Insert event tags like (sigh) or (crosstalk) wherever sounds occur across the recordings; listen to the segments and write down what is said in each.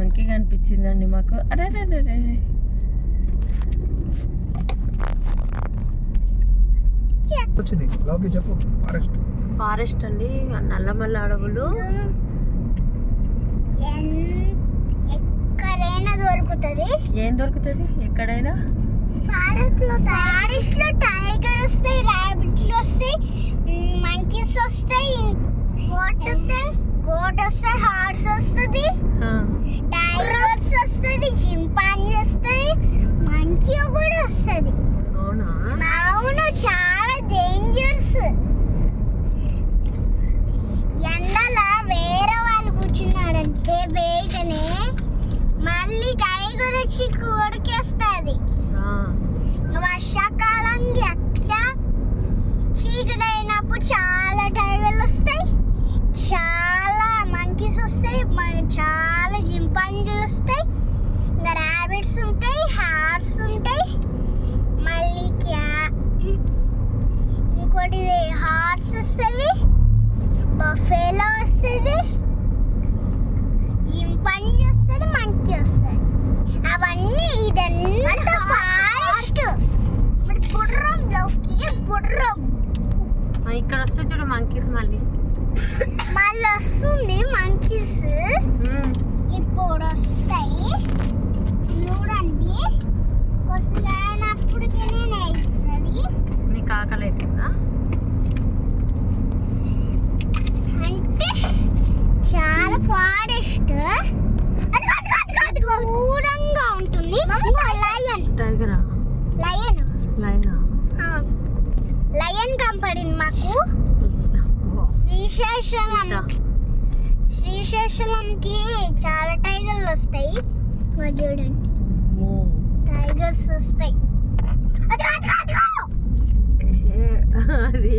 Monkey కనిపించిందండి మాకు అరే అరే, ఫారెస్ట్ ఫారెస్ట్ అండి. నల్లమల్ల అడవులు. ఎక్కడైనా దొరుకుతుంది. ఏం దొరుకుతుంది? ఎక్కడైనా? ఫారెస్ట్లో ఫారెస్ట్లో టైగర్ వస్తాయి ర్యాబిట్లు వస్తాయి మంకీస్ వస్తాయి వస్తాయి గోట్ వస్తాయి హార్స్ వస్తుంది టైగర్స్ వస్తుంది చింపాంజీ వస్తుంది మంకీ కూడా వస్తుంది. అవునా? చాలా డేంజర్స్ ఎండల వేరే వాళ్ళు కూర్చున్నాడంటే బయటనే మళ్ళీ టైగర్ వచ్చి కొరికేస్తుంది ఆ, వర్షాకాలంకి అట్లా చీకటి అయినప్పుడు చాలా టైగర్లు వస్తాయి చాలా మంకీస్ వస్తాయి మ- చాలా జింపాంజీలు వస్తాయి ఇంకా ర్యాబిట్స్ ఉంటాయి హార్స్ ఉంటాయి మళ్ళీ క్యా ఇంకోటి హార్స్ వస్తుంది బఫేలో వస్తుంది జింపాంజీ వస్తుంది మంకీ వస్తుంది అవన్నీ ఇదంతా ఫారెస్ట్ బుర్రం లోకి బుర్రం ఆ, ఇక్కడ వస్తే చూడు మంకీస్ మళ్ళీ. మళ్ళీ వస్తుంది మంకీస్ ఇప్పుడు వస్తాయి. కంపడింది మాకు. శ్రీశైలం. శ్రీశైలంకి చాలా టైగర్లు వస్తాయి. మరి చూడండి టైగర్స్ వస్తాయి! అది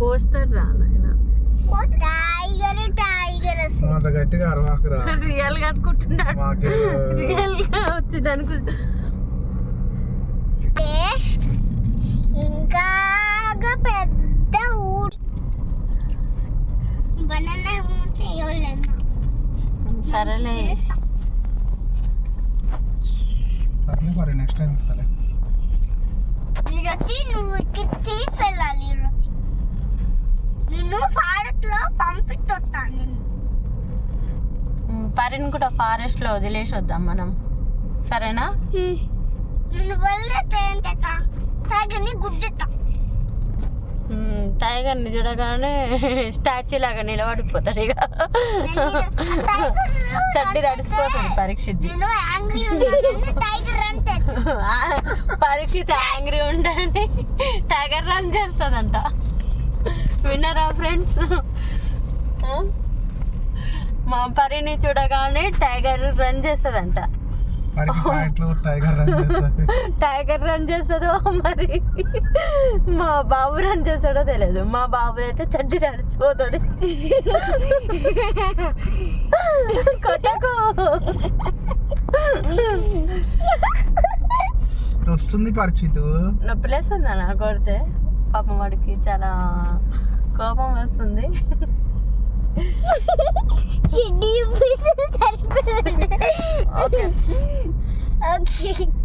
పోస్టర్ రా నాయన. టైగర్ టైగర్ వస్తాయి అంత గట్టిగా అరవాకురా. రియల్గా అనుకుంటున్నాడు మాకు రియల్గా వచ్చింది అనుకుంటా టేస్ట్ ఇంకా సరేలే సర్లే మరి నెక్స్ట్ టైం ఇస్తాలే ఈరోజు నువ్వు ఇక్కడ తీసుకెళ్ళాలి ఈరోజు నిన్ను ఫారెస్ట్లో పంపిస్తాను నేను ఉమ్, పరిని కూడా ఫారెస్ట్లో వదిలేసి వద్దాం మనం. సరేనా? నిన్ను వదిలేస్తే ఏంటట తాగని గుద్దుతా ఉమ్, టైగర్ని చూడగానే (laughs) స్టాచ్యూ లాగా నిలబడిపోతాడు ఇక. చడ్డి తడిసిపోతుంది అంటే పరీక్షిత్ యాంగ్రీ ఉండని టైగర్ రన్ చేస్తుందంట. విన్నారా ఫ్రెండ్స్ మా పరిని చూడగానే టైగర్ రన్ చేస్తుందంట. టైగర్ రన్ చేస్తుంది. (laughs) టైగర్ రన్ చేస్తుందో మరి? మా బాబు రన్ చేస్తాడో తెలియదు. మా బాబు అయితే చడ్డి తడిచిపోతుంది కొట్టకు. వస్తుంది పరీక్షిత్. నొప్పిలేస్తుంది అన్న కొడితే? పాపం వాడికి చాలా కోపం వస్తుంది. చిడ్డీ Okay. (laughs) okay.